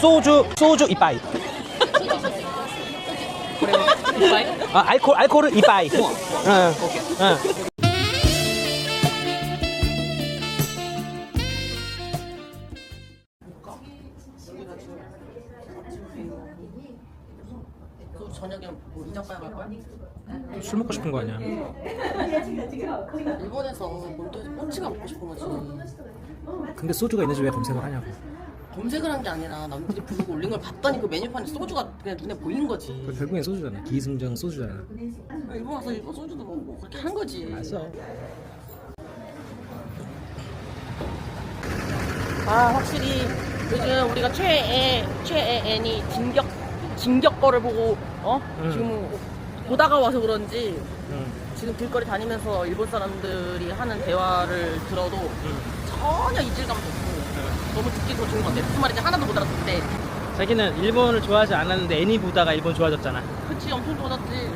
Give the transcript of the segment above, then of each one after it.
소주 소주 이빠이. 아 알콜 알콜은 이빠이. 응. 응. 저녁에 뭐갈 거야? 술 먹고 싶은 거 아니야? 일본에서 본토에서 꼬치가 먹고 싶은 거지. 근데 소주가 있는지 왜 검색을 하냐고. 검색을 한 게 아니라 남들이 부르고 올린 걸 봤더니 그 메뉴판에 소주가 그냥 눈에 보인 거지. 그 결국엔 소주잖아. 기승전 소주잖아. 일본 와서 일본 소주도 먹고 그렇게 한 거지. 맞아. 아 확실히 요즘 우리가 최애 최애니 진격 진격 거를 보고 어 음. 지금 보다가 와서 그런지 응. 지금 길거리 다니면서 일본 사람들이 하는 대화를 들어도 응. 전혀 이질감도 없고 너무 듣기도 좋은 것 같아. 무슨 말인지 하나도 못 알아듣는데 자기는 일본을 좋아하지 않았는데 애니 보다가 일본 좋아졌잖아. 그치 엄청 좋아졌지.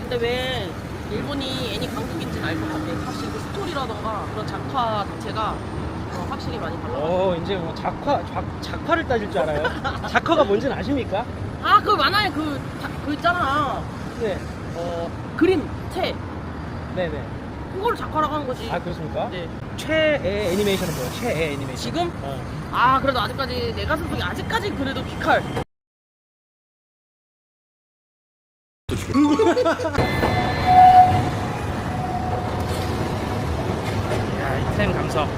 근데 왜 일본이 애니 강국인지는 알것 같아. 확실히 그 스토리라던가 그런 작화 자체가 어, 확실히 많이 달라. 어 이제 뭐 작화 작, 작화를 따질 줄 알아요? 작화가 뭔지는 아십니까? 아, 그 만화에 그, 자- 그 있잖아. 네. 어, 그림, 체. 네네. 그걸 작화라고 하는 거지. 아 그렇습니까? 네. 최애 애니메이션은 뭐야? 최애 애니메이션. 지금? 어. 아, 그래도 아직까지 내 가슴 속에 아직까지 그래도 피칼. 야 인생 감성.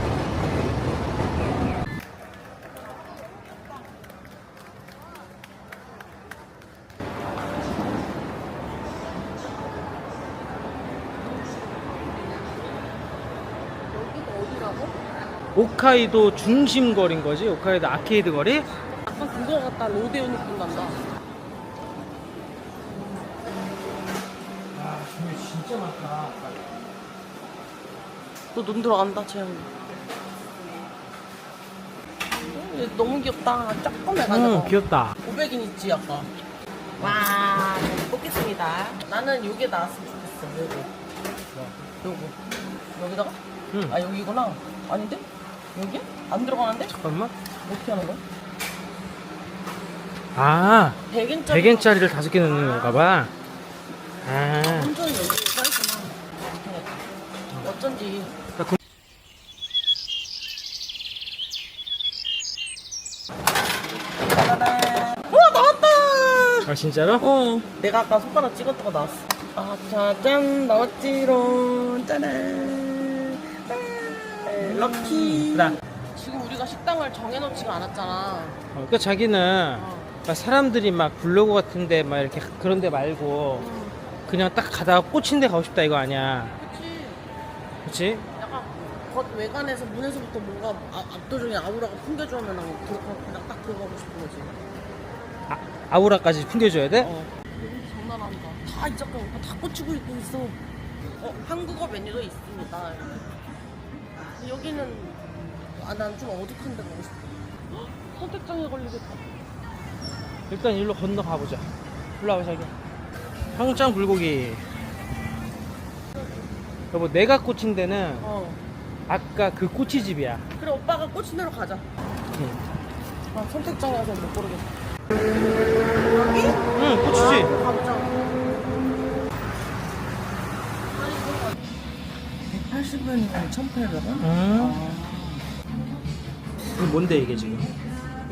여기가 어디라고? 옥카이도 중심 거리인 거지? 옥카이도 아케이드 거리? 약간 그거 같다. 로데오 느낌 난다. 아 근데 진짜 많다. 너 눈 들어간다, 채영이. 어, 얘 너무 귀엽다. 조그매가지고. 응 귀엽다. 500인 있지, 아까. 와, 잘 뽑겠습니다. 나는 요게 나왔으면 좋겠어, 요거. 요거. 여기다가? 응. 아, 여기구나. 아닌데? 여기? 안 들어가는데? 잠깐만. 어떻게 하는 거야? 아 100엔짜리. 100엔짜리를 다섯 개 넣는 건가 봐. 아. 여기. 어쩐지. 우와, 나왔다! 아 진짜로? 어. 내가 아까 손가락 찍었던 거 나왔어. 아, 짜잔, 나왔지롱. 짜란. 아, 럭키. 나. 지금 우리가 식당을 정해놓지가 않았잖아. 어, 그러니까 자기는 어. 막 사람들이 막 블로그 같은데 막 이렇게 그런 데 말고 음, 그냥 딱 가다가 꽂힌 데 가고 싶다 이거 아니야. 그치. 그치? 약간 겉 외관에서 문에서부터 뭔가 아, 압도적인 아우라가 풍겨주면 난 그렇게 그냥 딱 들어가고 싶은 거지. 아, 아우라까지 풍겨줘야 돼? 어. 여기 장난한다. 다 이자카 오빠 다 꽂히고 있고 있어. 어, 한국어 메뉴도 있습니다. 여기는 아, 난 좀 어둑한 데 가고 싶어. 헉, 선택장애 걸리겠다. 일단 일로 건너 가보자. 일로 와봐 자기. 평창 불고기. 여보 내가 꽂힌 데는 어. 아까 그 꼬치집이야. 그래 오빠가 꽂힌 대로 가자. 응, 아, 선택장애에서 못 고르겠어. 응 꼬치집. 아, 가보자. 180원이면 1,800원? 응. 이거 뭔데 이게 지금?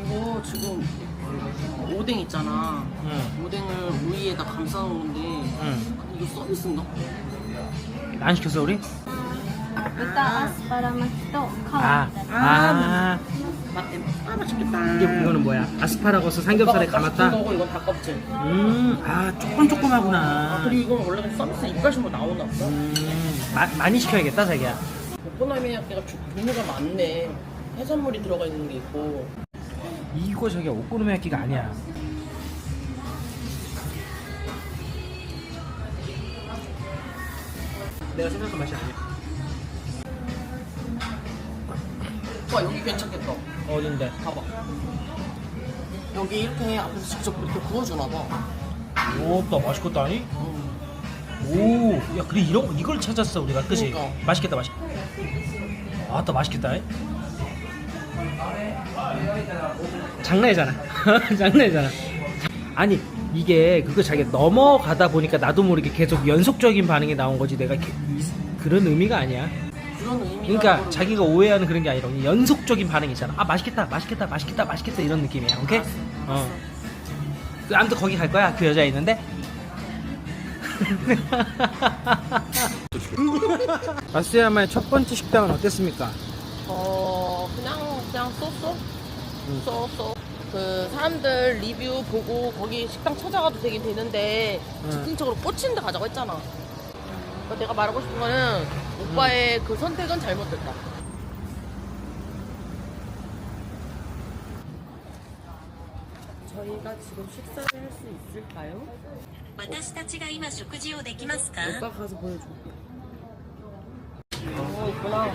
이거 지금 오뎅 있잖아. 응. 오뎅을 우유에다 감싸놓은 건데 응. 이거 서비스인가? 안 시켰어 우리? 豚アスパラ巻きと皮みたい 아, な 아, 맞대. 아 맛있겠다. 이게 이거는 뭐야? 아스파라거스 삼겹살에 감았다. 이거고 이건 닭껍질. 음, 아 조금 조금하구나. 그리고 이건 원래 그냥 서비스 이빨심으로 나오나 보다. 음, 마, 많이 시켜야겠다 자기야. 오코노미야끼가 종류가 많네. 해산물이 들어가 있는 게 있고. 이거 저기 오코노미야끼가 아니야. 내가 생각한 맛이 아니야. 와 여기 괜찮겠다. 어딘데? 봐봐. 여기 이렇게 앞에서 직접 이렇게 구워주나 봐. 오, 나 맛있겠다 아니? 음. 오, 야 그래 이런 이걸 찾았어 우리가, 그지? 그러니까. 맛있겠다, 맛있겠다. 아, 또 맛있겠다. 이. 장난이잖아. 장난이잖아. 아니 이게 그거 자기 넘어가다 보니까 나도 모르게 계속 연속적인 반응이 나온 거지 내가 게- 이- 그런 의미가 아니야. 그런 의미가 그러니까 자기가 오해하는 그런 게 아니라 연속적인 반응이 있잖아. 아 맛있겠다, 맛있겠다, 맛있겠다, 맛있겠다 이런 느낌이야. 오케이? 어. 그 아무튼 거기 갈 거야? 그 여자 있는데? 마스야마의 첫 번째 식당은 어땠습니까? 어 그냥 그냥 쏘쏘? 쏘쏘. 그 사람들 리뷰 보고 거기 식당 찾아가도 되긴 되는데 응. 즉흥적으로 꽂히는 데 가자고 했잖아. 그러니까 내가 말하고 싶은 거는 오빠의 그 선택은 잘못됐다 저희가 지금 식사를 할 수 있을까요? 私たちが今食事をできますか 오빠 가서 보여줘 어 있구나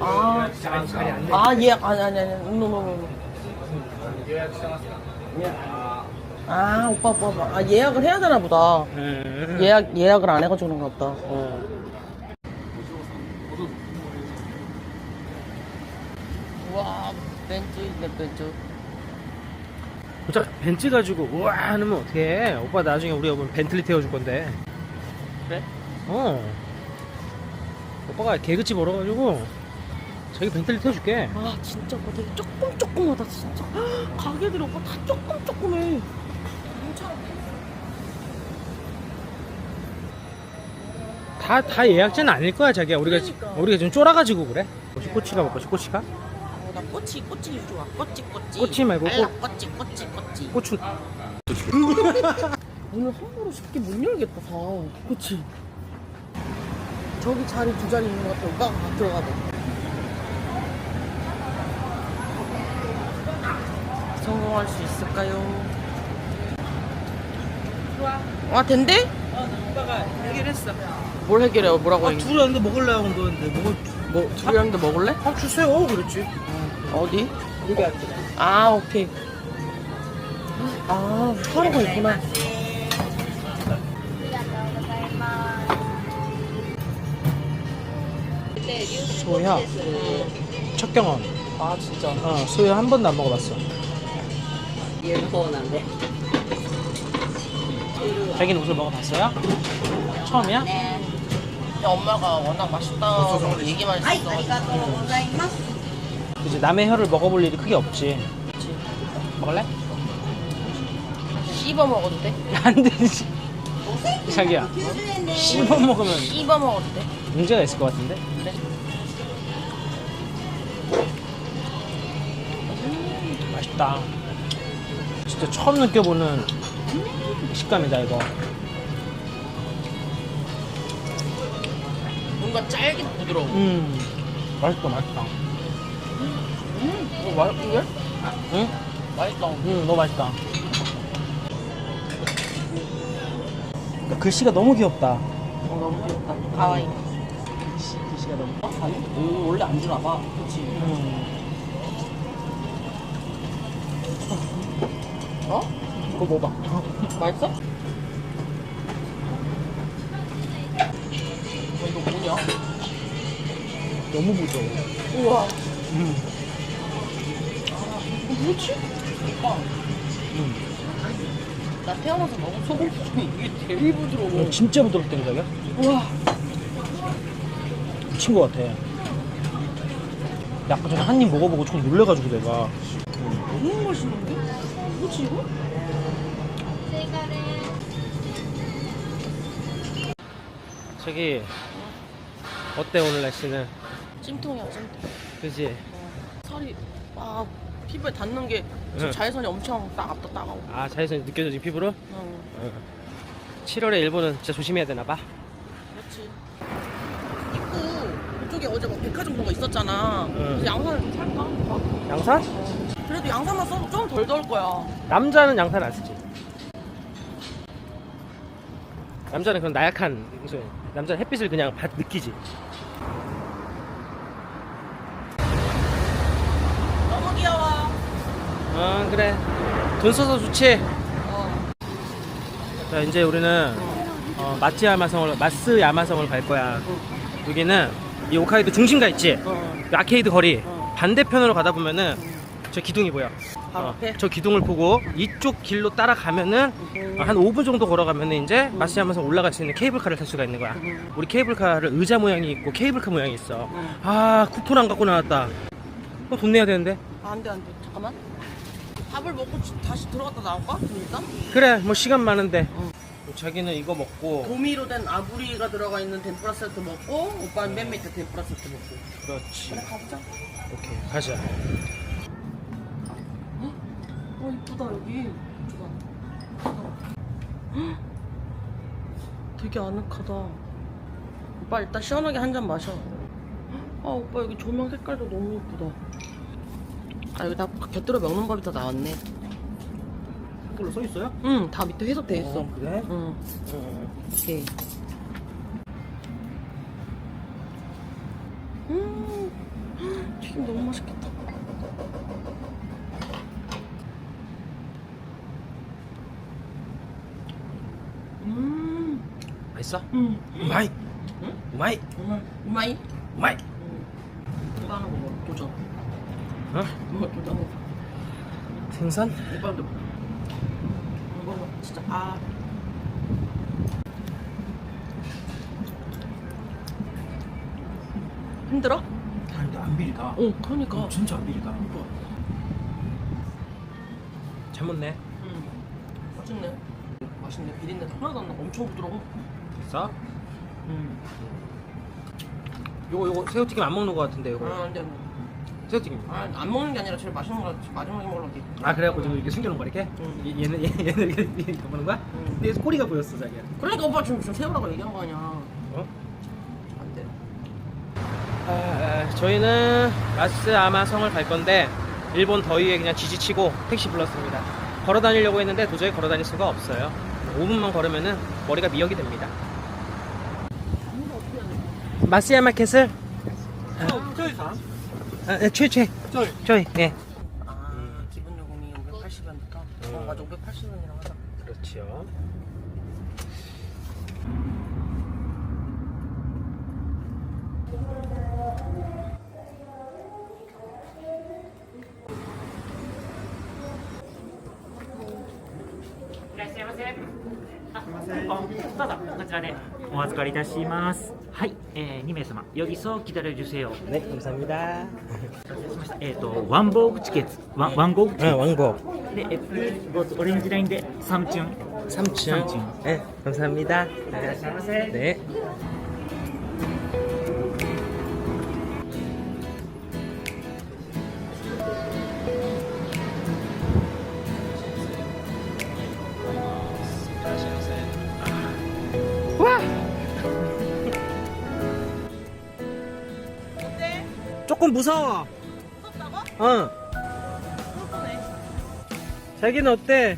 아, 자리 안 돼. 아 예약 아니 아니 아니 노노노 아 오빠 오빠 오빠 아 예약을 해야 되나 보다 음. 예약 예약을 안 해가지고 그런가 보다 어. 우와 벤츠 있네 벤츠 보자 벤츠 가지고. 우와 하면 어떡해. 오빠 나중에 우리 여보 벤틀리 태워줄 건데. 그래? 어. 오빠가 개그치 벌어가지고 자기 벤틀리 태워줄게. 아 진짜 오빠 되게 조금 조금하다 진짜. 가게들이 오빠 다 조금 조금해. 다, 다 예약제는 아닐 거야 자기야. 우리가 그러니까. 우리가 지금 쫄아가지고 그래. 꼬치 꼬치가 먹고 싶 꼬치가? 꼬치 꼬치 좋아. 꼬치 꼬치. 꼬치 말고 알라, 꼬- 꼬치 꼬치 꼬치. 고추. 오늘 함부로 쉽게 못 열겠다 다. 그치? 저기 자리 두 자리 있는 것 같아. 오빠가 가- 들어가 봐 성공할 수 있을까요? 와 된대? 어 오빠가 해결했어. 뭘 해결해요 뭐라고 아 얘기 둘이 왔는데 먹으려고 한데 먹을 뭐 하는데 먹을래? 아 주세요. 그랬지. 어디? 여기 앉자 아 오케이. 아 하루가 있구나. 소야 첫 경험. 아 진짜. 어 소야 한 번도 안 먹어봤어. 일본인데. 자기는 옷을 먹어봤어요? 처음이야? 근데 엄마가 워낙 맛있다고 얘기만 했어. 이제 남의 혀를 먹어볼 일이 크게 없지. 그치. 먹을래? 씹어 먹어도 돼? 안 되지. 자기야. 씹어 먹으면 씹어 먹어도 돼? 문제가 있을 것 같은데? 그래? 맛있다. 진짜 처음 느껴보는 식감이다 이거 뭔가 짤긴 부드러워. 음. 맛있다 맛있다. 음, 어, 맛있는데? 응? 맛있다. 응 너무 맛있다. 그러니까 글씨가 너무 귀엽다. 어, 너무 귀엽다. 가와이. 글씨가 너무 음, 원래 안 주나 봐. 그치? 음. 어? 이거 먹어봐. 맛있어? 너무 부드러워 우와 음. 이거 뭐지? 음. 나 태어나서 먹은 소고기 중에 이게 제일 부드러워 어, 진짜 부드럽다니 자기야 우와 미친 것 같아 아까 전에 한 입 먹어보고 좀 놀래가지고 내가 너무 맛있는데? 뭐지 이거? 저기 어때 오늘 날씨는 찜통이야 찜통. 그지 살이 막 피부에 닿는 게 지금 응. 자외선이 엄청 따갑다 따가워. 아 자외선이 느껴져지 피부로? 응. 7월에 일본은 진짜 조심해야 되나 봐. 그렇지. 입구 그쪽에 어제 막 백화점 거 있었잖아. 응. 그래서 양산을 좀 살까? 봐. 양산? 그래도 양산만 써도 좀 덜 더울 거야. 남자는 양산 안 쓰지. 남자는 그런 나약한 남자는 햇빛을 그냥 받 느끼지 너무 귀여워 어 그래 돈 써서 좋지 어. 자 이제 우리는 어, 마츠 야마성을 마스 야마성을 갈 거야 여기는 이 오카이도 중심가 있지 어. 그 아케이드 거리 어. 반대편으로 가다 보면은 저 기둥이 보여. 어? 저 기둥을 보고 이쪽 길로 따라가면은 한 5분 정도 걸어가면은 이제 마시야마서 올라갈 수 있는 케이블카를 탈 수가 있는 거야. 우리 케이블카를 의자 모양이 있고 케이블카 모양이 있어. 아 쿠폰 안 갖고 나왔다. 어, 돈 내야 되는데. 아, 안 돼, 안 돼. 잠깐만. 밥을 먹고 지- 다시 들어갔다 나올까? 그러니까? 그래 뭐 시간 많은데. 어. 자기는 이거 먹고. 도미로 된 아부리가 들어가 있는 덴뿌라 세트 먹고 오빠는 맨 밑에 덴뿌라 세트 먹고 그렇지. 그래 가보자 오케이 가자. 어 이쁘다 여기 좋아 헉, 되게 아늑하다 오빠 일단 시원하게 한 잔 마셔 아 오빠 여기 조명 색깔도 너무 예쁘다 아 여기 다 곁들여 먹는 법이 다 나왔네 댓글로 써 있어요? 응 다 밑에 해석돼 있어 그래? 응 응. 오케이 음 헉, 튀김 너무 맛있겠다 음 맛있어? 음. 우마이. 응? 우마이. 정말 우마이? 우마이. 오빠 하나 먹어 도전 어? 생선? 오빠도 먹어 진짜 아 힘들어? 아니 근데 안 비리다. 어 그러니까 진짜 안 비리다. 오빠 잘 먹네. 음 맛있네 맛있네 비린내 하나도 안 나. 엄청 부드러워 됐어? 음. 요거 요거 새우튀김 안 먹는 거 같은데 요거. 아 안돼 새우튀김. 아, 안 먹는 게 아니라 제일 맛있는 거 마지막에 먹으려고 아 그래갖고 지금 이렇게 숨겨놓은 거야 이렇게? 응. 얘- 얘는 얘- 얘는 이렇게 이렇게 보는 거야? 응. 근데 얘 꼬리가 보였어 자기야. 그러니까 오빠 지금 좀 세우라고 얘기한 거 아니야 어? 안돼 아, 저희는 라스 아마성을 갈 건데 일본 더위에 그냥 지지치고 택시 불렀습니다. 걸어 다니려고 했는데 도저히 걸어 다닐 수가 없어요. 5분만 걸으면은 머리가 미역이 됩니다. 마스야마 캣을 아, 네, 최, 최. 저희, 네. 아 기본 요금이 580원부터 어 맞아 580원이라고 하자 그렇지요.どうぞこちらで お預かりいたします。はい、えー、2名様、よぎそうきだれ受精を。 네, 감사합니다. しました。えっ、と、ワンボーグチケット、ワンワンゴーグチケ 아, ッ 왕복. ト。で、えっと、オレンジラインで3チュン。 3층. 삼층. 네, 감사합니다. いらっしゃいませ。 네. 무서워. 무섭다고? 어. 무섭네 자기는 어때?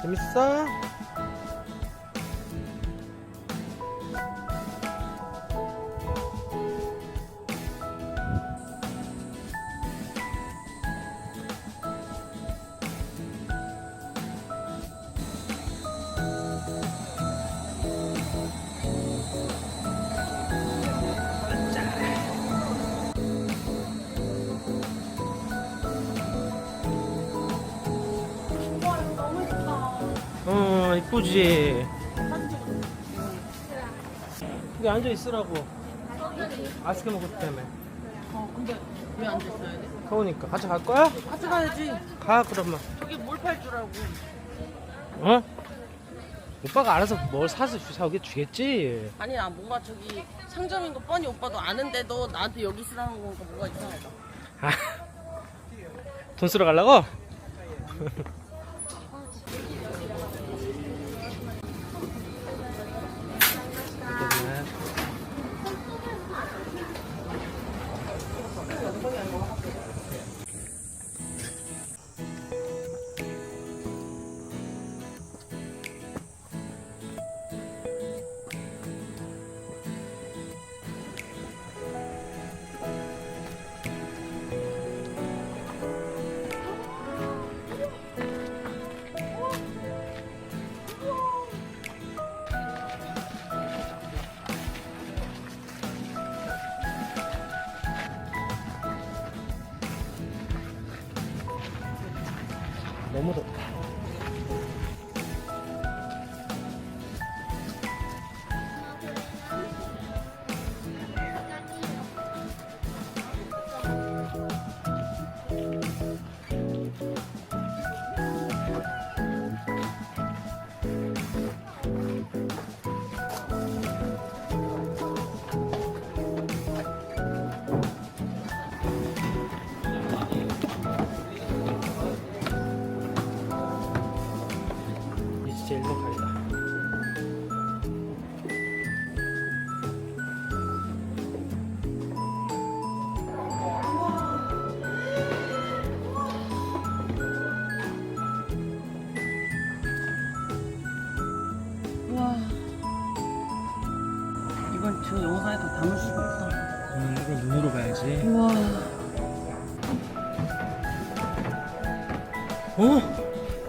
재밌어 재밌어? 어, 이쁘지? 여기 앉아 있으라고. 아이스크림 먹고 싶다며. 어 근데 왜 앉아있어야 돼? 더우니까. 같이 갈 거야? 같이 가야지 가, 그러면. 저기 뭘 팔 줄 알고 어? 오빠가 알아서 뭘 사서 주- 사오게 주겠지. 아니 나 뭔가 저기 상점인 거 뻔히 오빠도 아는데도 나한테 여기 쓰라는 거니까 뭔가 이상하다 아, 돈 쓰러 가려고?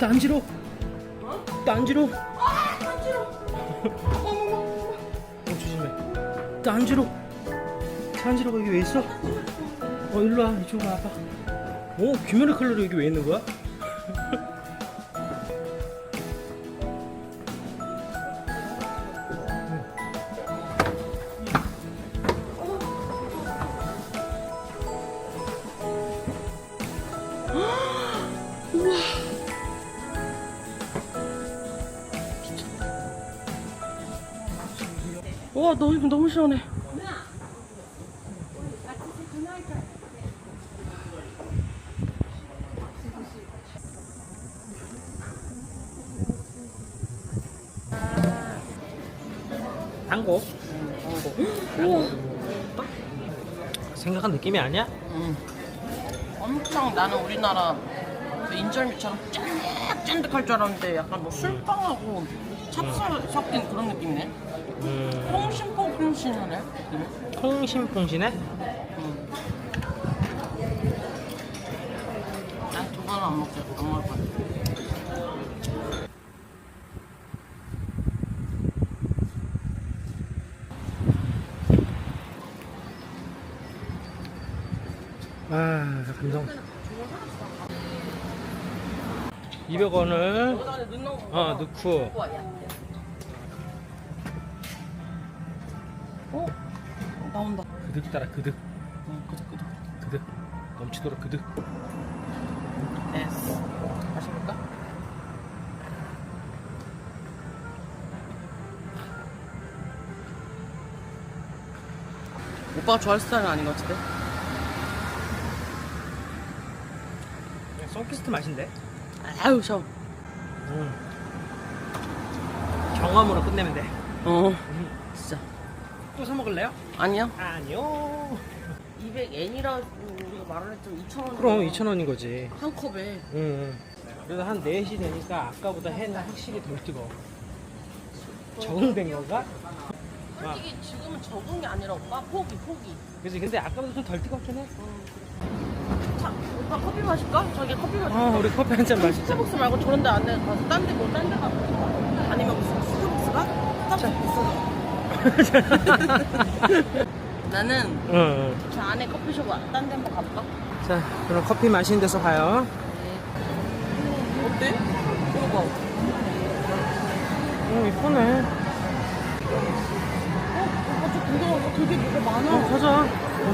어? 딴지로? 딴지로? 어, 조심해. 딴지로? 딴지로가 여기 왜 있어? 어, 일로 와. 이쪽으로 와봐. 어, 귀멸의 컬러로 여기 왜 있는 거야? 와, 너무, 너무 시원해. 단고. 생각한 느낌이 아니야? 응. 엄청 나는 우리나라 그 인절미처럼 쫀득쫀득할 줄 알았는데 약간 뭐 술빵하고 찹쌀 섞인 그런 느낌이네. 음, 퐁신퐁신하네. 느낌이. 통신풍신해? 응. 난두 번은 안 먹게 안 먹을 거야. 아, 감성. 200원을 여기다 안에 넣는 거. 어, 넣고 그득 따라 그득 응, 그득 그득. 그득 넘치도록 그득 에스. 마셔볼까? 오빠가 좋아할 스타일은 아닌 것 같은데? 그냥 송키스트 맛인데 아유 셔. 음. 경험으로 끝내면 돼또 어. 진짜. 사 먹을래요? 아니요. 아니요 200엔이라 우리가 말을 했지만 2,000원. 그럼 2,000원인 거지 한 컵에. 응 그래도 한 4시 되니까 아까보다 해는 확실히 덜 뜨거 적응된 건가? 아, 솔직히 지금은 적응이 아니라 오빠 포기 포기. 그치 근데 아까보다 좀 덜 뜨겁긴 해 자, 오빠 커피 마실까? 자기 커피 마실까? 아, 우리 커피 한 잔 마시자 스타벅스 말고 저런 데 안에 가서 딴 데 뭐 딴 데 가서 아니면 무슨 스타벅스가? 스타벅스 비싸 나는 응, 응. 저 안에 커피숍 딴데 한번 가볼까? 자 그럼 커피 마시는 데서 가요. 어때? 이거 봐. 오 이쁘네. 어? 오빠 저 궁금한 거 되게 뭐가 많아. 어 가자. 어,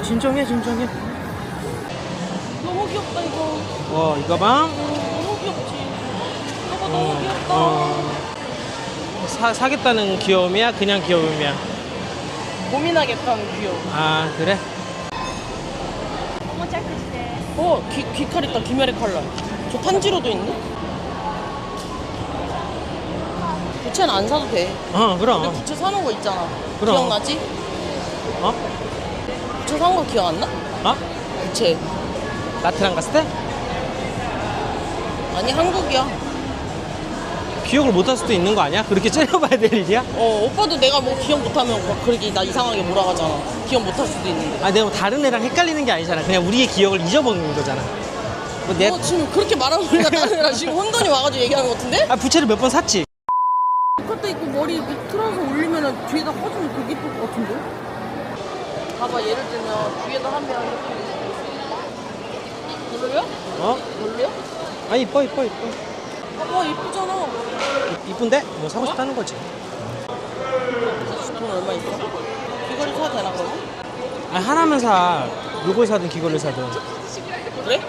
진정해 진정해. 너무 귀엽다 이거. 어 이거 봐. 어, 너무 귀엽지. 이거 너무 귀엽다. 어. 사, 사겠다는 귀여움이야? 그냥 귀여움이야? 고민하겠다는 귀여움 아 그래? 어, 귀, 귀칼 있다, 귀멸의 칼날. 저 탄지로도 있네? 부채는 안 사도 돼. 어 근데 그럼 부채 사는 거 있잖아. 그럼. 기억나지? 어? 부채 산 거 기억 안 나? 어? 부채. 나트랑 갔을 때? 아니, 한국이야. 기억을 못할 수도 있는 거 아니야? 그렇게 째려봐야 될 일이야? 어, 오빠도 내가 뭐 기억 못하면 막 그렇게 나 이상하게 몰아가잖아. 기억 못할 수도 있는데. 아 내가 뭐 다른 애랑 헷갈리는 게 아니잖아 그냥 우리의 기억을 잊어먹는 거잖아 뭐 내... 어, 지금 그렇게 말하면 우리가 다른 애랑 지금 혼돈이 와가지고 얘기하는 거 같은데? 아 부채를 몇 번 샀지? 그것도 있고 머리 틀어서 올리면 뒤에다 꽂으면 되게 예쁠 것 같은데? 봐봐, 예를 들면 뒤에다 하면 이렇게. 별로요? 어? 별로요? 아 이뻐 이뻐 이뻐 와 이쁘잖아. 이쁜데? 뭐 사고 싶다는 거지. 돈 얼마 있어? 이거를 사도 되나 그러면? 아 하나만 사. 요걸 사든 기거를 사든. 그래?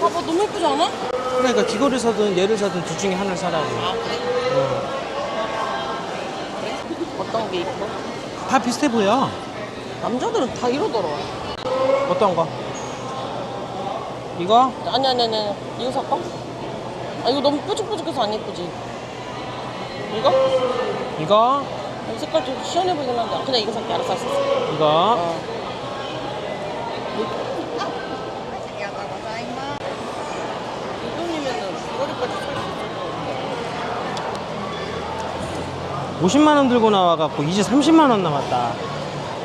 봐봐 너무 예쁘지 않아? 그러니까 기거를 사든 얘를 사든 둘 중에 하나를 사라고. 아 그래? 어. 어떤 게 이뻐? 다 비슷해 보여. 남자들은 다 이러더라. 어떤 거? 이거? 아니 아니 아니. 이거 살까? 아 이거 너무 뾰족뾰족해서 안 예쁘지? 이거? 이거? 이 색깔 좀 시원해 보이긴 한데 그냥 이거 살게 알았어 알았어 이거? 어. 이 돈이면은 이거리까지 살수 있을 것 50만 원 들고 나와갖고 이제 30만 원 남았다. 야,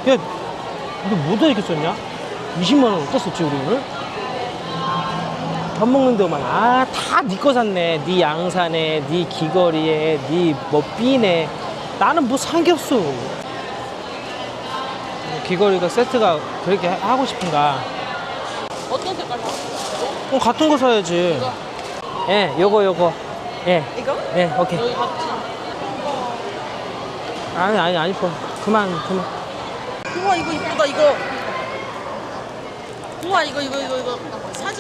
이거 뭐다 이렇게 썼냐? 20만 원 어디다 썼지 우리 오늘? 밥 먹는 데만 아 다 네 거 샀네. 네 양산에, 네 귀걸이에, 네 뭐 삐네. 나는 뭐 없어. 귀걸이가 세트가 그렇게 하- 하고 싶은가? 어떤 색깔 사? 그럼 같은 거 사야지. 예, 요거 요거. 예, 이거? 예, 오케이. 아니 아니 아니 뭐 그만 그만. 우와 이거 이쁘다 이거 우와 이거 이거 이거 이거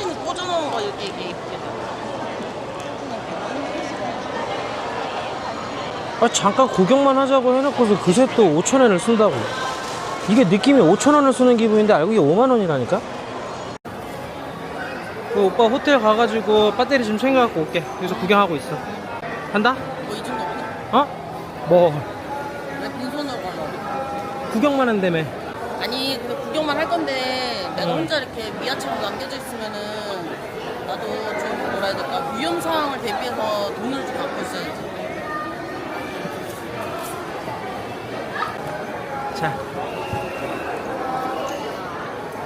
사진 꽂아놓은 거 이렇게 이렇게 이쁘게 아, 잠깐 구경만 하자고 해놓고서 그새 또 5천 원을 쓴다고. 이게 느낌이 5천 원을 쓰는 기분인데 알고 이게 5만 원이라니까? 그 오빠 호텔 가가지고 배터리 좀 챙겨갖고 올게. 여기서 구경하고 있어. 간다? 뭐이 정도 보네 어? 뭐 왜 빈손으로 가려고 구경만 한다며. 구경만 할 건데 내가 응. 혼자 이렇게 미아처럼 남겨져 있으면은 나도 좀 뭐라 해야 될까 위험 상황을 대비해서 돈을 좀 갖고 있어야지 자.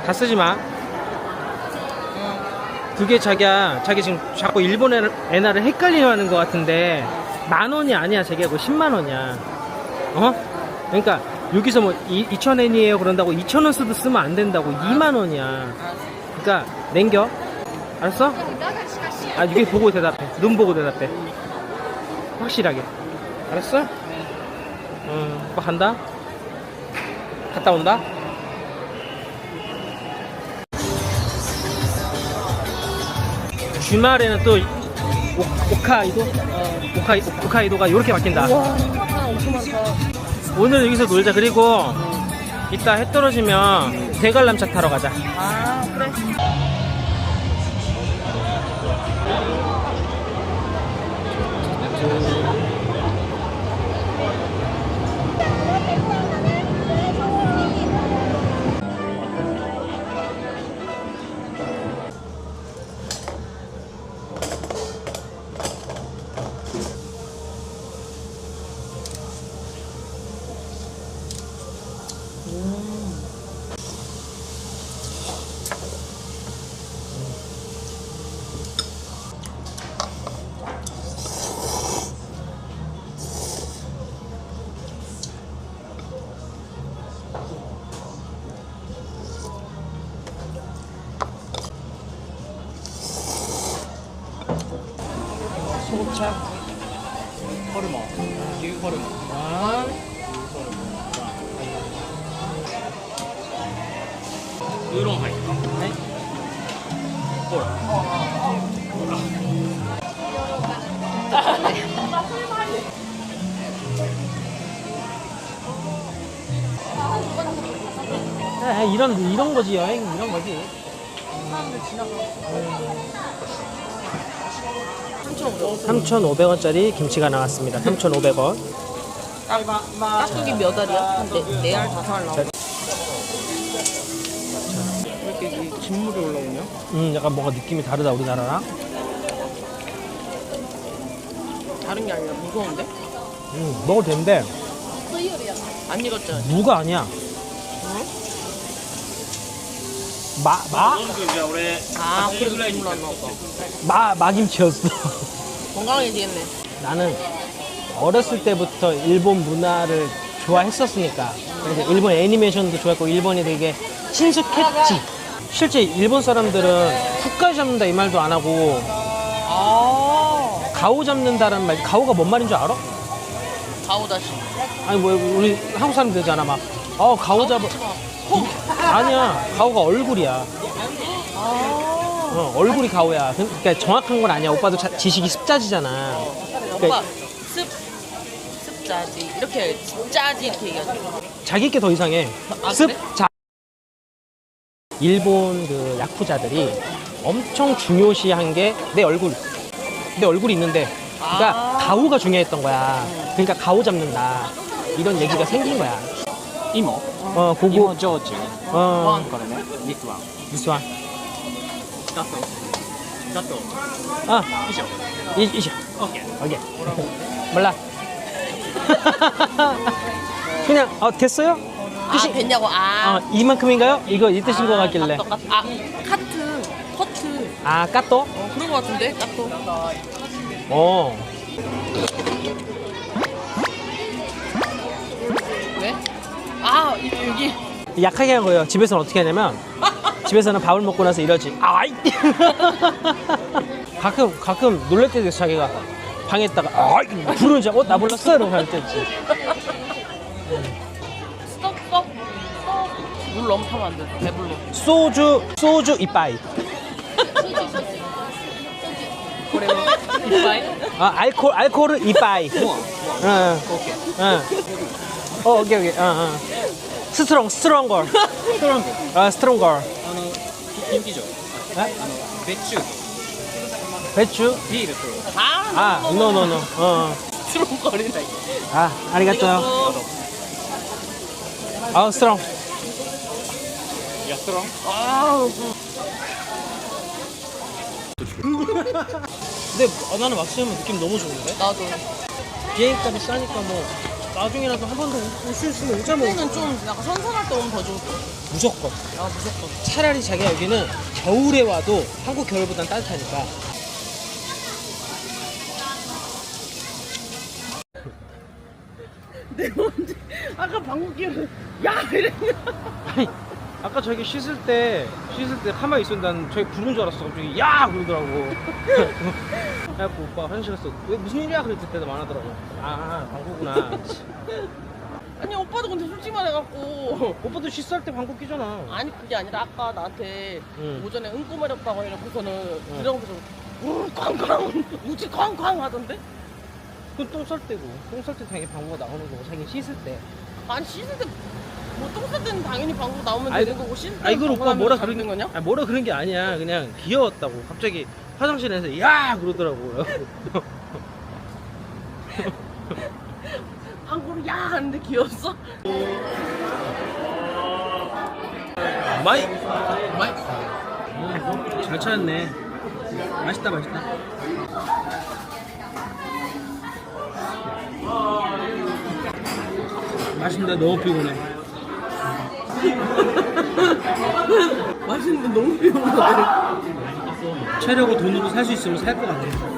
다 쓰지 마. 응. 그게 자기야, 자기 지금 자꾸 일본 애- 엔화를 헷갈려 하는 것 같은데, 만 원이 아니야, 자기야. 그거 10만 원이야. 어? 그러니까, 여기서 뭐, 2천 엔이에요. 그런다고 2천 원 쓰도 쓰면 안 된다고. 2만 원이야. 알았어 그러니까, 냉겨. 알았어? 아, 이게 보고 대답해. 눈 보고 대답해. 확실하게. 알았어? 응, 오빠 간다? 갔다 온다? 주말에는 또 오, 오카이도? 오카이, 오 카이도가 이렇게 바뀐다. 우와 엄청 많다 오늘 여기서 놀자. 그리고 이따 해 떨어지면 대관람차 타러 가자. 아 그래 소 자, 호르몬, 유호르몬. 우롱 하이. 네. 호라. 아. 네. 아, 이런 이런 거지 여행 이런 거지. 3,500원짜리 김치가 나왔습니다. 3,500원. 깍두기 몇 알이야? 네 네알 다섯 알 나와. 진물이 올라오냐? 음, 약간 뭔가 느낌이 다르다 우리나라랑. 다른 게 아니라 무서운데? 음, 먹어도 되는데 안 익었잖아. 무가 아니야. 마, 마, 아, 그래 김치였어. 건강해지겠네 나는 어렸을 때부터 일본 문화를 좋아했었으니까 그래서 일본 애니메이션도 좋아했고 일본이 되게 친숙했지 실제 일본 사람들은 훅까지 잡는다 이 말도 안 하고 아 가오 잡는다는 말, 가오가 뭔 말인 줄 알아? 가오다시. 아니 뭐 우리 한국 사람 되잖아 막. 어 가오 잡아. 아니야 가오가 얼굴이야. 어, 얼굴이 가오야. 그러니까 정확한 건 아니야. 오빠도 자- 지식이 습자지잖아. 오빠 습 습자지 이렇게 짜지 이렇게 얘기하죠. 자기 게 더 이상해. 아, 습 그래? 자. 일본 그 야쿠자들이 엄청 중요시한 게 내 얼굴. 내 얼굴이 있는데. 그러니까 아. 가오가 중요했던 거야. 그러니까 가오 잡는다. 이런 얘기가 생긴 거야. 芋 어, 芋 고고. 焼酎 어, これねリスワン 미스 와. だとだと 아, 以上 이, 이시. オッケー 오케이. 몰라. 그냥 어 됐어요? 아 됐냐고 아. 어 이만큼인가요? 이거 이 뜻인 것 같길래. 까또, 까또. 아 카트 커트. 아 까또? 어 그런 거 같은데 까또. 어. 왜? 아 이- 여기. 약하게 한 거예요. 집에서는 어떻게 하냐면 집에서는 밥을 먹고 나서 이러지. 아이! 가끔 가끔 놀랄 때도 있어 자기가. 방에 있다가 아이! 부르는 줄 알고 어, 나 몰랐어. 이러고 갈때 있지. 물 너무 타면 안 돼. 배불러. 소주 소주 이빠이. 그래요. 이빨. 아 알코 알코올 이빠이. 응 어. 오케이. 응. 어 오케이 오케이. 응 응. 스트롱 스트롱 걸. 스트롱 아 스트롱 걸. 인기죠. 네? 배추. 배추? 비일 또. 아, 아, 노노노. 어. 어. 트롱거리다 이거. 아, 아리가또. 아, 스트롱. 야, 트롱. 아. 근데 나는 막시면 느낌 너무 좋은데? 나도. 비행값이 싸니까 뭐 나중에라도 한 번더올수 있으면 오자 뭐 그때는 좀 약간 선선할 때 오면 더 좋을 것 같아. 무조건 아 무조건. 차라리 자기가 여기는 겨울에 와도 한국 겨울보단 따뜻하니까 아까 방귀 끼는 야 이랬냐. 아니 아까 저기 씻을 때 씻을 때 가만히 있었는데 난 저기 부른 줄 알았어. 갑자기 야! 그러더라고. 그래갖고 오빠 화장실 갔어. 왜 무슨 일이야? 그랬을 때도 많아더라고. 아 방구구나. 아니 오빠도 근데 솔직히 말해갖고. 오빠도 씻을 때 방구 끼잖아. 아니 그게 아니라 아까 나한테 응. 오전에 응고 마렵다고 해놓고서는 우 쾅쾅 우지 쾅쾅 하던데? 그건 똥 쌀 때고. 똥 쌀 때 당연히 방구가 나오는 거고 자기 씻을 때. 아니 씻을 때 뭐똥쌀 때는 당연히 방구 나오면 아이, 되는 거고 씻을 아 이걸 오빠 뭐라 그런 거냐? 아 뭐라 그런 게 아니야. 그냥 귀여웠다고. 갑자기 화장실에서 야! 그러더라고요. 방구를 야! 하는데 귀여웠어? 마이 마이. 음, 잘 찾았네. 맛있다 맛있다. 맛있는데? 너무 피곤해 맛있는데 너무 귀여워 체력을 돈으로 살 수 있으면 살 것 같아